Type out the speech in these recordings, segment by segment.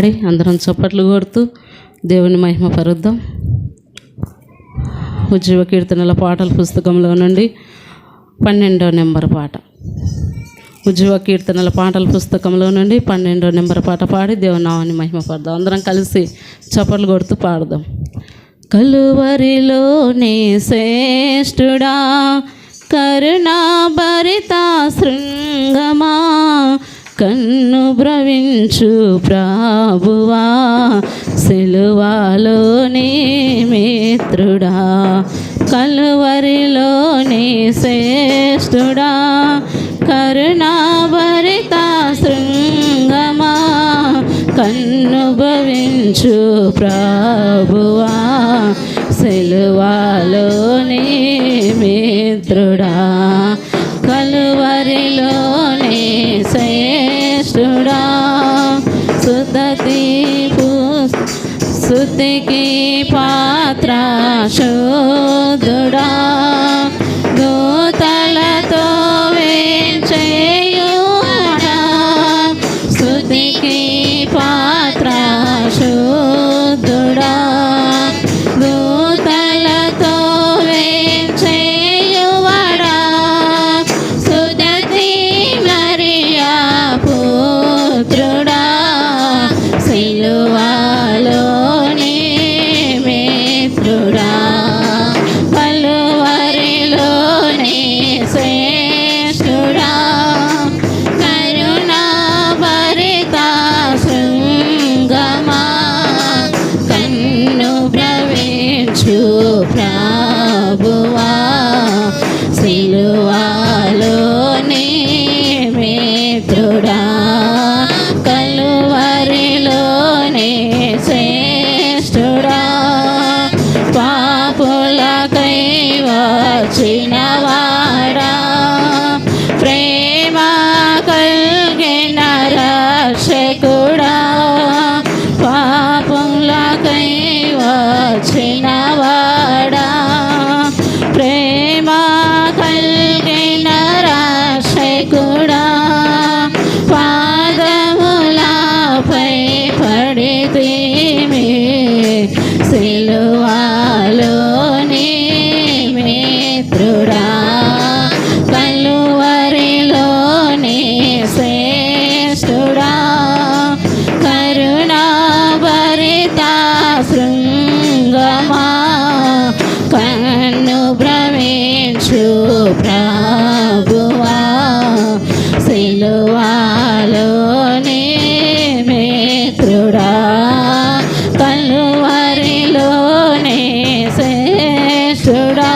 పాడి అందరం చప్పట్లు కొడుతూ దేవుని మహిమ పరుద్దాం. ఉజ్జీవ కీర్తనల పాటల పుస్తకంలో నుండి పన్నెండో నెంబర్ పాట. ఉజ్జీవ కీర్తనల పాటల పుస్తకంలో నుండి పన్నెండో నెంబర్ పాట పాడి దేవుని నామాన్ని మహిమ పడదాం అందరం కలిసి చప్పట్లు కొడుతూ పాడదాం. కలువరిలోనే శ్రేష్ఠుడా కరుణాభరిత శృంగమా కన్ను భ్రవించు ప్రాభువా సిలువాలోని మిత్రుడా కలువరిలోని శ్రేష్ఠుడా కరుణాభరిత శృంగమా కన్ను భవించు ప్రభువా సెలువాలోని మిత్రుడా కలువరిలో स्तुतिकी पात्रा शोधुडा ప్రభువా శ్రేష్ఠుడా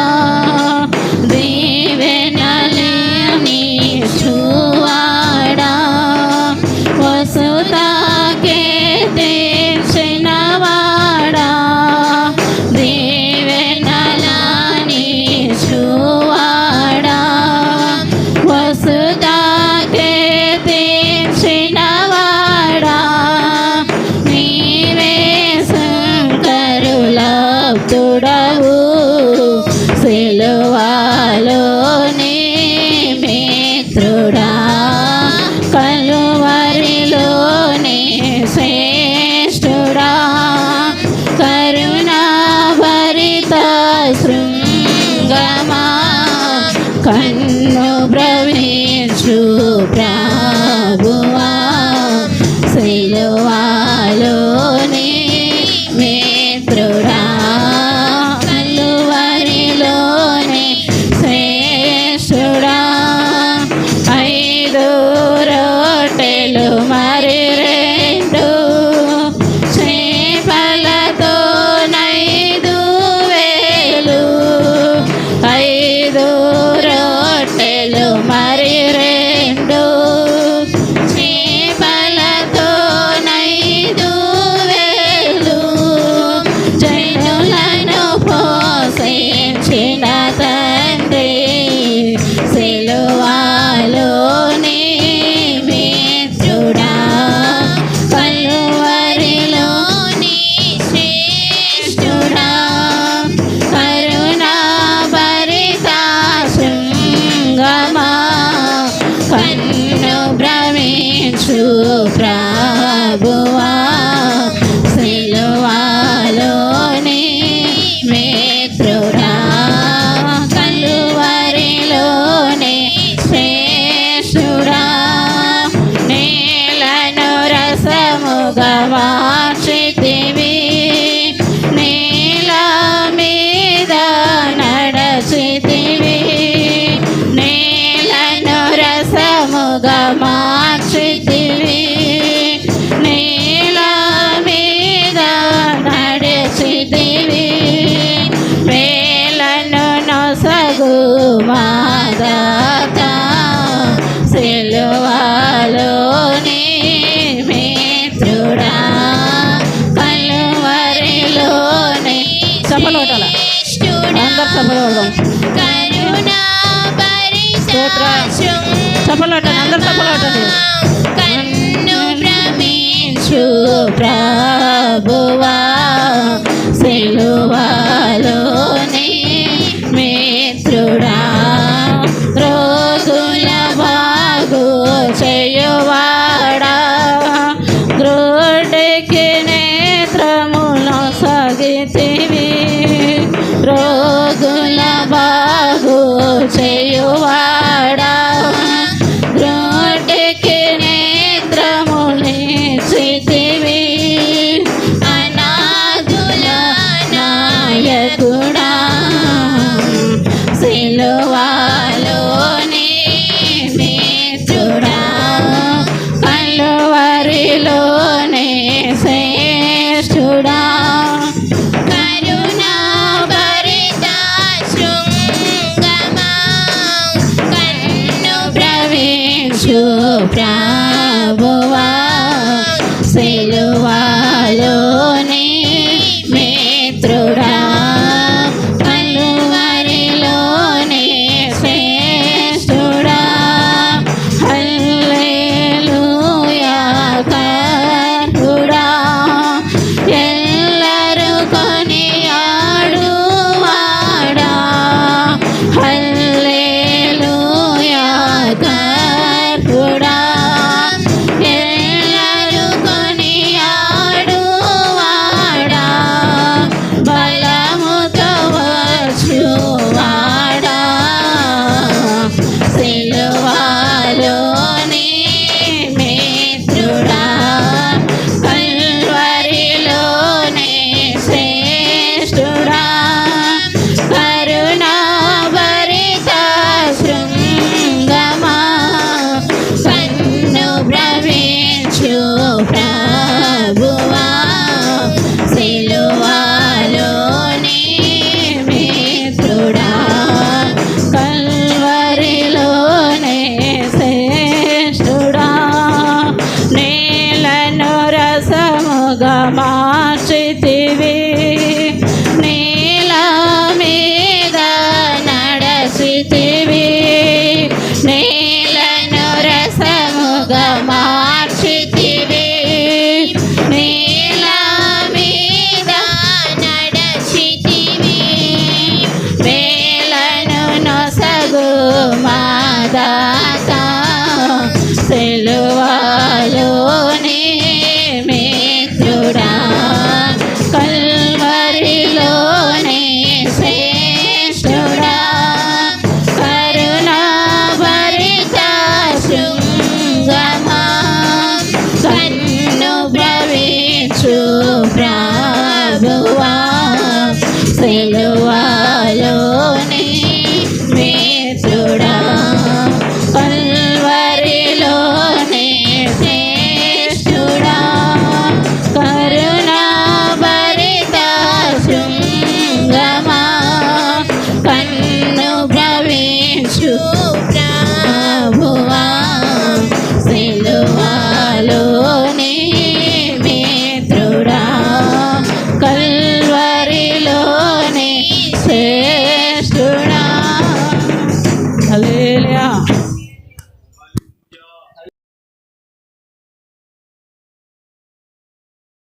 పన్ను భ్రమించు ప్రభువా చప్పలు కొట్టాల అందరు చప్పలు కొడదాం చప్పలు కొట్టండి అందరు చప్పలు కొట్టండి ప్రభువా సెలువాలో చూ ప్రభువా సిలువలోనే మిత్రుడా కల్వరిలోనే శ్రేష్ఠుడా నేలను రసముగా మార్చితివి.